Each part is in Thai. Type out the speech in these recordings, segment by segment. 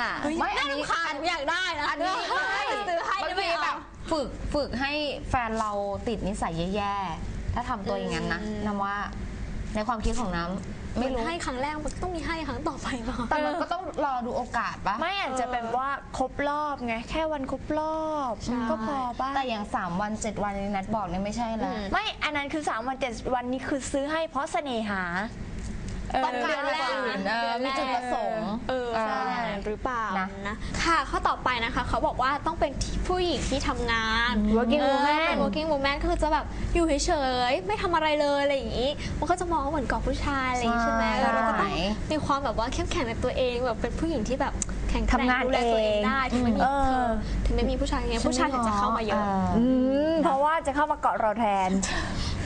อะ ไม่อันนี้ขาดอยากได้นะอันนี้ไม่ซื้อให้บางได้ไหมทีแบบฝึกฝึกให้แฟนเราติดนิสัยแย่ๆ ถ้าทำตัวอย่างนั้นนะน้ำว่าในความคิดของน้ำไม่ไม่รู้รู้ ให้ครั้งแรกมันก็ต้องมีให้ครั้งต่อไปป่ะ แต่มันก็ต้องรอดูโอกาสปะไม่อาจจะเป็นว่าครบรอบไง แค่วันครบรอบก็พอป่ะแต่อย่าง 3 วัน 7 วันที่นัดบอกเนี่ยไม่ใช่แล้ว ไม่อันนั้นคือ 3 วันเจ็ดวันนี้คือซื้อให้เพราะเสน่หาเออ ต้องการแรกเออมีจุดประสงค์ เออใช่ใช่ หรือเปล่านะ นะค่ะข้อต่อไปนะคะ เขาบอกว่าต้องเป็นผู้หญิงที่ทำงาน working เออ woman เป็น working woman ก็คือจะแบบอยู่เฉยๆไม่ทำอะไรเลยอะไรอย่างนี้ มันก็จะมองว่าเหมือนกอบผู้ชายอะไรอย่างนี้ใช่ไหมใช่แล้วก็ต้องมีความแบบว่าเข้มแข็งในตัวเองแบบเป็นผู้หญิงที่แบบแข็งแกร่ทำงานดูแลตัวเองเองได้ถึงไม่มีเออ เธอถึงไม่มีผู้ชายอย่างเงี้ยผู้ชายถึงจะเข้ามาเยอะ อืมเพราะว่าจะเข้ามาเกาะเราแทน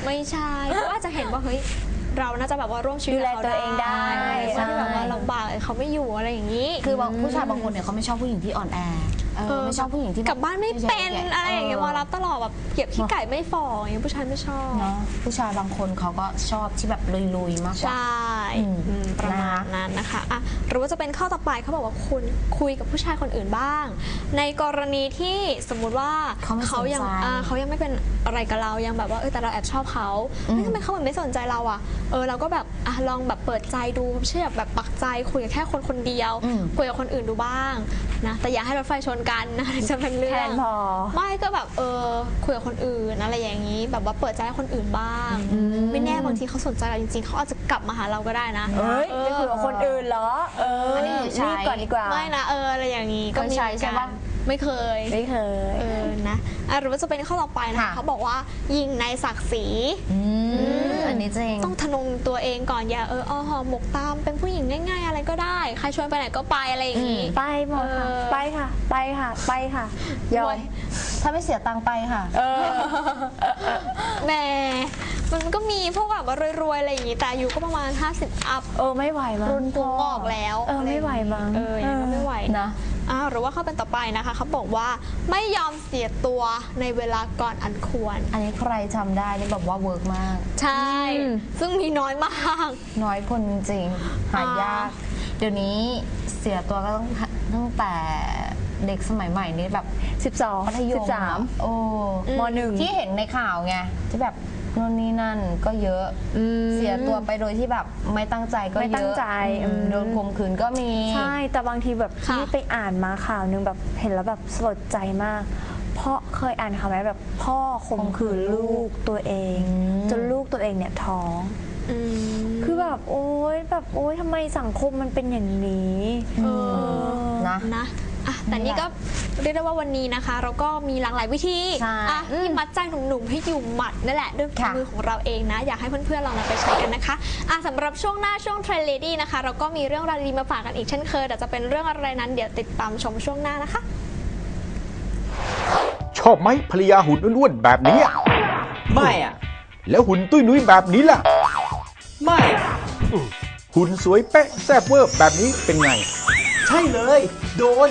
ไม่ใช่ เพราะว่าจะเห็นว่าเฮ้ย เราน่าจะแบบว่าร่วมชีวิตดูแลกับขาตัวเองได้ใช่ที่แบบว่าลำบากเขาไม่อยู่อะไรอย่างนี้ คือบางผู้ชายบางคนเนี่ยเขาไม่ชอบผู้หญิงที่อ่อนแอ เออไม่ชอบผู้หญิงที่กลับบ้านไม่เป็นอะไรอย่างเงี้ยมารับตลอดแบบเหยียบขี้ไก่ไม่ฝ่ออย่างเงี้ยผู้ชายไม่ชอบเนาะผู้ชายบางคนเขาก็ชอบที่แบบลุยๆมากกใชว่า่อืมอืมประมาณนั้นนะคะอะหรือว่าจะเป็นข้อต่อไปเขาบอกว่าคุณคุยกับผู้ชายคนอื่นบ้าง ในกรณีที่สมมุติว่าเขาไม่สนใจยัอ่าเขายังไม่เป็นอะไรกับเรายังแบบว่าเออแต่เราแอบชอบเขาอืมเฮ้ยทำไมเขาเหมือนไม่สนใจเราอะเออเราก็แบบ อะลองแบบเปิดใจดูไม่ใช่แบบปักใจคุยกับแค่คนคนเดียว อืมคุยกับคนอื่นดูบ้างนะแต่อย่าให้รถไฟชนกันนะถึงจะเป็นเรื่แทองนพอ ไม่ก็แบบเออคุยกับคนอื่นอะไรอย่างนี้ แบบว่าเปิดใจให้คนอื่นบ้าง ไม่แน่บางทีเขาสนใจเราจริงๆเขาอาจจะกลับมาหาเราก็ได้นะเอ้ยจะคุยกับคนอื่นเหรอ เอออันนี้คือใช้ รีบก่อนดีกว่า ไม่นะเอออะไรอย่างนี้ก็เคยใช้ใช่ปะ ไม่เคย ไม่เคย เออ นะอะหรือว่าจะเป็นข้อต่อไปนะค่ะ เขาบอกว่ายิงในศักดิ์ศรี อืม อันนี้จริง ต้องทะนงตัวเองก่อนอย่าเออเอาหอหมกตามเป็นผู้หญิงง่าย ๆ อะไรก็ได้ ใครชวนไปไหนก็ไปอะไรอย่างนี้ ไปหมดค่ะ เออ ไปค่ะ ไปค่ะ ไปค่ะ ยอม ถ้าไม่เสียตังค์ไปค่ะ เออ แหมมันก็มีพวกแบบว่ารวยๆอะไรอย่างนี้แต่อายุก็ประมาณ 50 อัพเออ ไม่ไหวมั้งรุ่นตัวงอกแล้วเออ ไม่ไหวมั้งเอออย่างนั้นก็ไม่ไหว นะ อ่าหรือว่าเขาเป็นต่อไปนะคะเขาบอกว่าไม่ยอมเสียตัวในเวลาก่อนอันควร อันนี้ใครทำได้นี่แบบว่าเวิร์กมาก ใช่ อืม ซึ่งมีน้อยมาก น้อยคนจริงๆหายาก เดี๋ยวนี้เสียตัวก็ต้องตั้งแต่เด็กสมัยใหม่นี้แบบสิบสองมัธยสิมบสามโอ้มหนึ่ง ที่เห็นในข่าวไงที่แบบ นู่นนี่นั่นก็เยอะอืม เสียตัวไปโดยที่แบบไม่ตั้งใจก็เยอะไม่ตั้งใจอืม อืมโดนข่มขืนก็มี ใช่ แต่บางทีแบบค่ะที่ไปอ่านมาข่าวนึงแบบเห็นแล้วแบบสลดใจมาก เพราะเคยอ่านข่าวไหมแบบพ่อข่มขืนลูกตัวเอง อืม จนลูกตัวเองเนี่ยท้องอืมคือแบบโอ๊ยแบบโอ๊ยทำไมสังคมมันเป็นอย่างนี้ เออนะ นะอะแต่นี่ก็ เรียกได้ว่าวันนี้นะคะ เราก็มีหลากหลายวิธีใช่อะที่มัดใจหนุ่มๆให้อยู่หมัดนั่นแหละด้วยฝีค่ะ มือของเราเองนะ อยากให้เพื่อนๆลองนำไปใช้กันนะคะอะสำหรับช่วงหน้าช่วงเทรนเลดี้นะคะ เราก็มีเรื่องราวดีๆมาฝากกันอีกเช่นเคยแต่จะเป็นเรื่องอะไรนั้นเดี๋ยวติดตามชมช่วงหน้านะคะ ชอบไหมภรรยาหุ่นอ้วนๆแบบนี้อะไม่อะแล้วหุ่นตุ้ยนุ้ยแบบนี้ล่ะ ไม่อะหุ่นสวยเป๊ะแซ่บเวอร์แบบนี้เป็นไง ใช่เลย โดน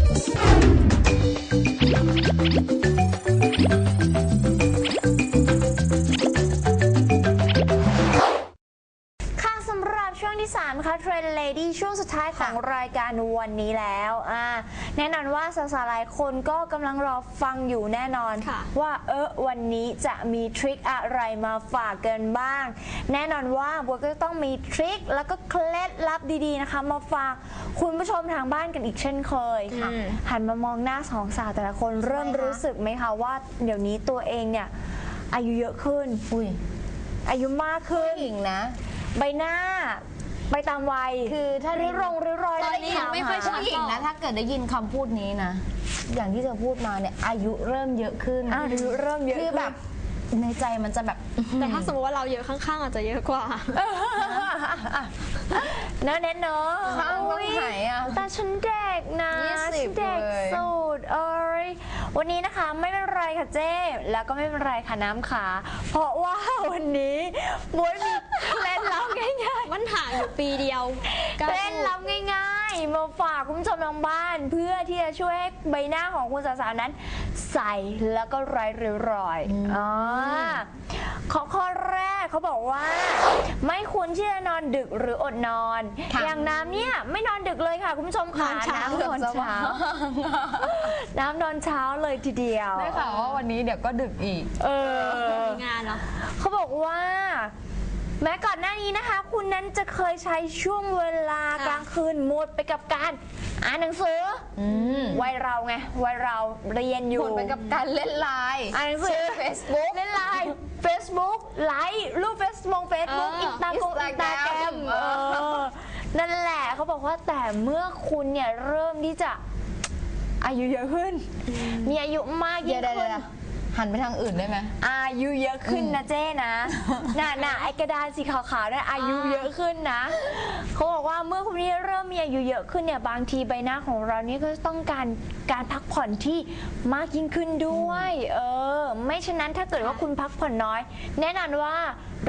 ดี้ช่วงสุดท้ายของรายการวันนี้แล้วอ่าแน่นอนว่าสาวๆหลายคนก็กำลังรอฟังอยู่แน่นอนค่ะว่าเออวันนี้จะมีทริคอะไรมาฝากกันบ้าง แน่นอนว่าบัวก็ต้องมีทริคแล้วก็เคล็ดลับดีๆนะคะ มาฝากคุณผู้ชมทางบ้านกันอีกเช่นเคยค่ะหันมามองหน้าสองสาวแต่ละคนเริ่มรู้สึกไหมคะว่าเดี๋ยวนี้ตัวเองเนี่ยอายุเยอะขึ้นอุ้ยอายุมากขึ้นผู้หญิงนะ ใบหน้า ไปตามวัย คือถ้าริ้วรงริ้วรอยตอนนี้ยังไม่ค่อยชัดผู้หญิงนะ ถ้าเกิดได้ยินคำพูดนี้นะ อย่างที่เธอพูดมาเนี่ย อายุเริ่มเยอะขึ้นอายุเริ่มเยอะคือแบบ ในใจมันจะแบบ แต่ถ้าสมมติว่าเราเยอะข้างๆ อาจจะเยอะกว่า เนอะเน็ตเนอะข้างตรงไหนอะ แต่ฉันเด็กนะยี่สิบฉันเด็กเลย สุดเอ้ ยวันนี้นะคะไม่เป็นไรค่ะเจ้แล้วก็ไม่เป็นไรค่ะน้ำขา เพราะว่าวันนี้บวยมีเคล็ดลับง่ายๆมันห่างอยู่ปีเดียวก้าวเคล็ดลับง่าย ๆ มาฝากคุณผู้ชมทางบ้าน เพื่อที่จะช่วยให้ใบหน้าของคุณสาวๆนั้น ใสแล้วก็ไร้ริ้วรอยอ่าข้อข้อแรกเขาบอกว่า ไม่ควรที่จะนอนดึกหรืออดนอนอย่างน้ำเนี่ยไม่นอนดึกเลยค่ะคุณผู้ชมค่ะน้ำนอนเช้า น้ำนอนเช้าเลยทีเดียว ได้ข่าวว่าวันนี้เดี๋ยวก็ดึกอีก เออมีงานเหรอ เขาบอกว่า แม้ก่อนหน้านี้นะคะ คุณนั้นจะเคยใช้ช่วงเวลากลางคืนหมดไปกับการอ่านหนังสืออวัยเราไงวัยเราเรียนอยู่หมดไปกับการเล่นไลน์อ่านหนังสือเฟซบุ๊กเล่นไลน์ Facebook ไลค์รูปเฟซบุ๊กเฟซบุ๊กเอออินสตาแกรมอินสตาแกรม Instagram เออนั่นแหละเขาบอกว่าแต่เมื่อคุณเนี่ยเริ่มที่จะอายุเยอะขึ้น มีอายุมากเดี๋ยิ่ยวงเดี๋ยวขึ้นเดี๋ยว หันไปทางอื่นได้ไหม อายุเยอะขึ้นนะเจ้นะน่ะน่ะไอกระดานสีขาวๆนั่นอายุเยอะขึ้นนะเขาบอกว่าเมื่อคุณนี่เริ่มมีอายุเยอะขึ้นเนี่ยบางทีใบหน้าของเรานี่ก็ต้องการการพักผ่อนที่มากยิ่งขึ้นด้วย เออ ไม่ฉะนั้นถ้าเกิดว่าคุณพักผ่อนน้อย แน่นอนว่า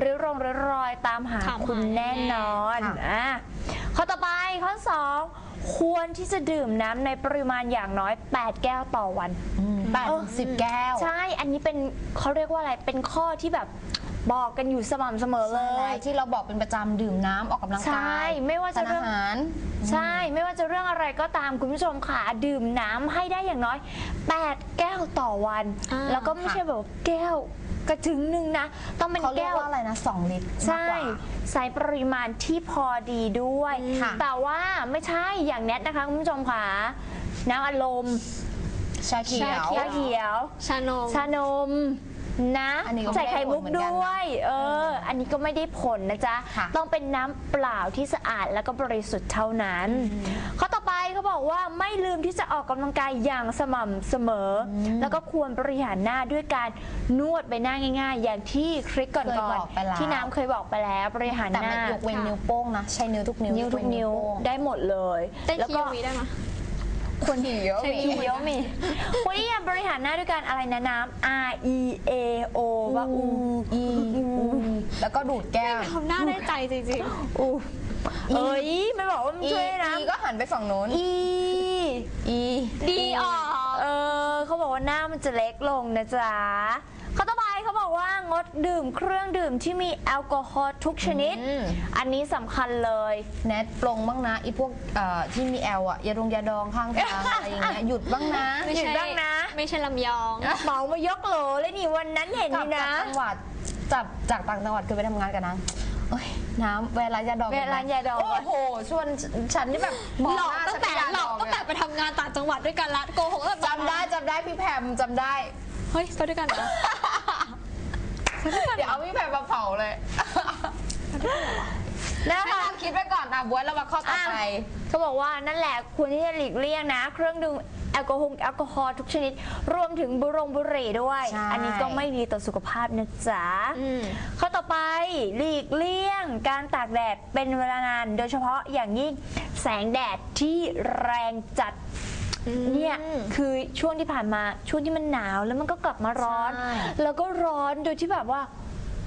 ริ้วรงริ้วรอยตามหาถามหาคุณแน่นอนค่ะอะข้อต่อไปข้อสอง ควรที่จะดื่มน้ำในปริมาณอย่างน้อย 8 แก้วต่อวัน แปดถึงสิบแก้ว ใช่ อันนี้เป็นเขาเรียกว่าอะไร เป็นข้อที่แบบบอกกันอยู่สม่ำเสมอเลใช่ยที่เราบอกเป็นประจำดื่มน้ำออกกำลังใช่กายไม่ว่าจะ ทานเรื่อาองหาร ใช่ ไม่ว่าจะเรื่องอะไรก็ตามคุณผู้ชมค่ะ ดื่มน้ำให้ได้อย่างน้อย 8 แก้วต่อวัน อ่าแล้วก็ไม่ใช่แบบว่าแก้ว กระถึงหนึ่งนะ ต้องเป็นเขาเรียแก้กว ว่าอะไรนะสองลิตรใช่มากกว่า ใส่ปริมาณที่พอดีด้วย ค่ะ แต่ว่าไม่ใช่อย่างแนทนะคะคุณผู้ชมค่ะน้ำอารมณ์ชาเขียว ชาเขียว ชานม ชานมนะอันนี้ก็ไม่ใส่ไข่มุกได้ผลเหมือนกันนะด้วย เออ อันนี้ก็ไม่ได้ผลนะจ๊ะ ค่ะ ต้องเป็นน้ำเปล่าที่สะอาดแล้วก็บริสุทธิ์เท่านั้นข้อต่อไป เขาบอกว่าไม่ลืมที่จะออกกำลังกายอย่างสม่ำเสมออแล้วก็ควรบริหารหน้าด้วยการนวดใบหน้าง่าย ๆ อย่างที่คลิกก่อนเคยๆบอกไปแล้วที่น้ำเคยบอกไปแล้วบริหารแต่หไม่น้ายกเว้นนิ้วโป้งนะ ใช้นิ้วทุกนิ้วนิ้วทุกเนิ้วโป้งได้หมดเลย เต้นแล้วคีก็วีได้ไหม คนหิวใช้นิ้มีเยอะมีวันนี้อยากบริหารหน้าด้วยการอะไรนะน้ำ R E A O ว่าอูอีอูแล้วก็ดูดแก้วทำหน้าได้ใจจริงอูเอ้ยไม่บอกว่ามันอีช่วยนะอีก็หันไปฝั่งนู้นอีอีๆดีออกเออเขาบอกว่าหน้ามันจะเล็กลงนะจ๊ะ บอกว่างดดื่มเครื่องดื่มที่มีแอลกอฮอล์ทุกชนิด อืม อันนี้สำคัญเลย แนทปรงบ้างนะอีพวกเอ่อที่มีแอลอะยาดองยาดองข้างทางอะไรอย่างเงี้ยหยุดบ้างนะไม่หยุดใช่บ้างนะ ไม่ใช่ลำยองเหมามายกโหลเลยนี่วันนั้นเห็นกลันี่บจากนะ จังหวัดจับจากต่างจังหวัดคือไปทำงานกันนะโอ้ยน้ำเวลายาดองเวลายาดอง โอ้โหชวนฉันนี่แบบมองหลอกน้าตั้งแต่ฉันเป็นยาหลดอกองตั้งแต่เนี่ยไปทำงานต่างจังหวัดด้วยกันละโกหกตั้งแต่จำได้จำได้พี่แพมจำได้ เฮ้ยไปด้วยกันเหรอ เดี๋ยวเอาพี่แพมมาเผาเลยแล้วให้เราคิดไว้ก่อนนะบวยเรามาข้อต่อไป เขาบอกว่านั่นแหละควรที่จะหลีกเลี่ยงนะ เครื่องดื่มแอลกอฮอล์แอลกอฮอล์ทุกชนิด รวมถึงบุรงบุหรี่ด้วย ใช่ อันนี้ก็ไม่ดีต่อสุขภาพนะจ๊ะอืมข้อต่อไปหลีกเลี่ยงการตากแดดเป็นเวลานาน โดยเฉพาะอย่างยิ่งแสงแดดที่แรงจัด เนี่ยคือช่วงที่ผ่านมาช่วงที่มันหนาวแล้วมันก็กลับมาร้อน ใช่ แล้วก็ร้อนโดยที่แบบว่า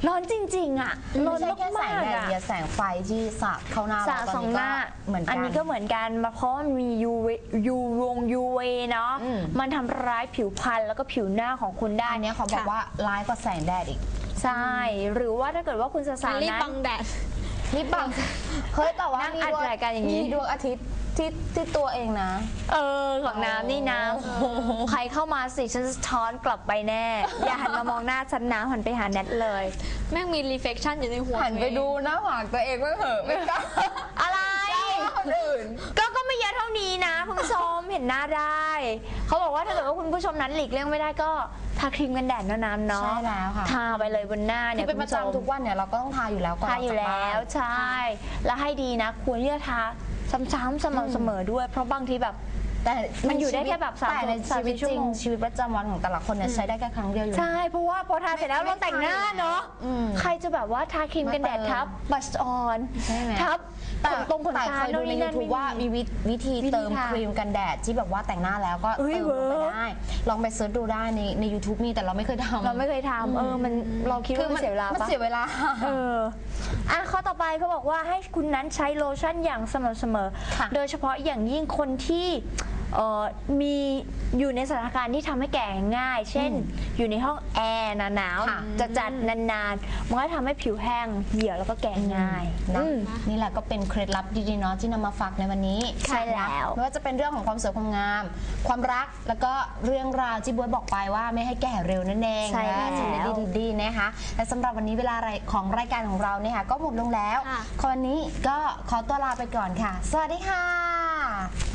ร้อนจริง ๆ อะร้อนไม่ใช่แค่แสมางกแดๆดอะเดียวแสงไฟที่สาดเข้าหน้าสาเราตสออนงนี้หก็น้าเหมือนกันอันนี้ก็เหมือนกันมาเพราะมันมี UV ยูวง UV เนาะ อืม มันทำร้ายผิวพรรณแล้วก็ผิวหน้าของคุณได้อันเนี้ยเขาบอกว่าร้ายกว่าแสงแดดอีก ใช่ หรือว่าถ้าเกิดว่าคุณสาวๆรีบนั้นบังแดดนี่บัง เฮ้ยแต่ว่านั่งมีอัดดวงรายการอย่างนี้ มีดวงอาทิตย์ ที่ที่ตัวเองนะ เออของน้ำนี่นะใครเข้ามาสิฉันจะสะท้อนกลับไปแน่ อย่าหันมามองหน้าฉันนะหันไปหาแนทเลย แม่งมี reflection อยู่ในหัวหันไปดูหน้าผากตัวเองบ้างเหอะไม่กล้าอะไรคนอื่น ก็ก็ไม่เยอะเท่านี้นะคุณผู้ชม เห็นหน้าได้ เขาบอกว่าถ้าเกิดว่าคุณผู้ชมนั้นหลีกเลี่ยงไม่ได้ก็ทาครีมกันแดดเนอะน้ำเนาะใช่แล้วค่ะ ทาไปเลยบนหน้าคืเนี่อยเป็นประจำทุกวันเนี่ยเราก็ต้องทาอยู่แล้วก่อนทาอยู่แล้ว ใช่ แล้วให้ดีนะ ควรที่จะทา ซ้ำๆสม่ำเสมอด้วย เพราะบางทีแบบ แต่มันอยู่ได้แค่แบบสามแต่ในสามชีวิตชั่วจริงโมงชีวิตประจำวันของแต่ละคนเนี่ยใช้ได้แค่ครั้งเดียวอยู่ ใช่เพราะว่าพอทาเสร็จแล้วไม่เราแต่งหน้าเนาะอืมใครจะแบบว่าทาครีมกันแดดมาเติมทับบัชออนใช่ไหม ทับแต่ขนตรงขนแต่ตาเคยดูในโน่นนี่นั่น YouTube ว่ามีวิวิธีวิธีเติมทาครีมกันแดดที่แบบว่าแต่งหน้าแล้วก็เอ้ยเติมลงไปเวิร์ก ได้ ลองไปเสิร์ชดูได้ในใน YouTube มีแต่เราไม่เคยทำเราไม่เคยทำเออมันเราคิดว่ามันเสียเวลามันปะเสียเวลา เออ อะข้อต่อไปเขาบอกว่าให้คุณนั้นใช้โลชั่นอย่างสม่ำเสมอ ค่ะ โดยเฉพาะอย่างยิ่งคนที่ เอ่อมีอยู่ในสถานการณ์ที่ทำให้แก่ง่าย เช่น อยู่ในห้องแอร์หนาวค่ะ ๆจะจัดนานๆมันก็ทำให้ผิวแห้งเหี่ยวแล้วก็แก่ง่ายนะ อืม นี่แหละก็เป็นเคล็ดลับดีๆเนาะที่นำมาฝากในวันนี้ใช่แล้วไม่ว่าจะเป็นเรื่องของความสวยความงาม ความรักแล้วก็เรื่องราวที่บ๊วยบอกไปว่าไม่ให้แก่เร็วนั่นเองใช่แล้ว นะชีวิตดีๆนะคะและสำหรับวันนี้เวลาของรายการของเราเนี่ยค่ะก็หมดลงแล้วค่ะวันนี้ก็ขอตัวลาไปก่อนค่ะ สวัสดีค่ะ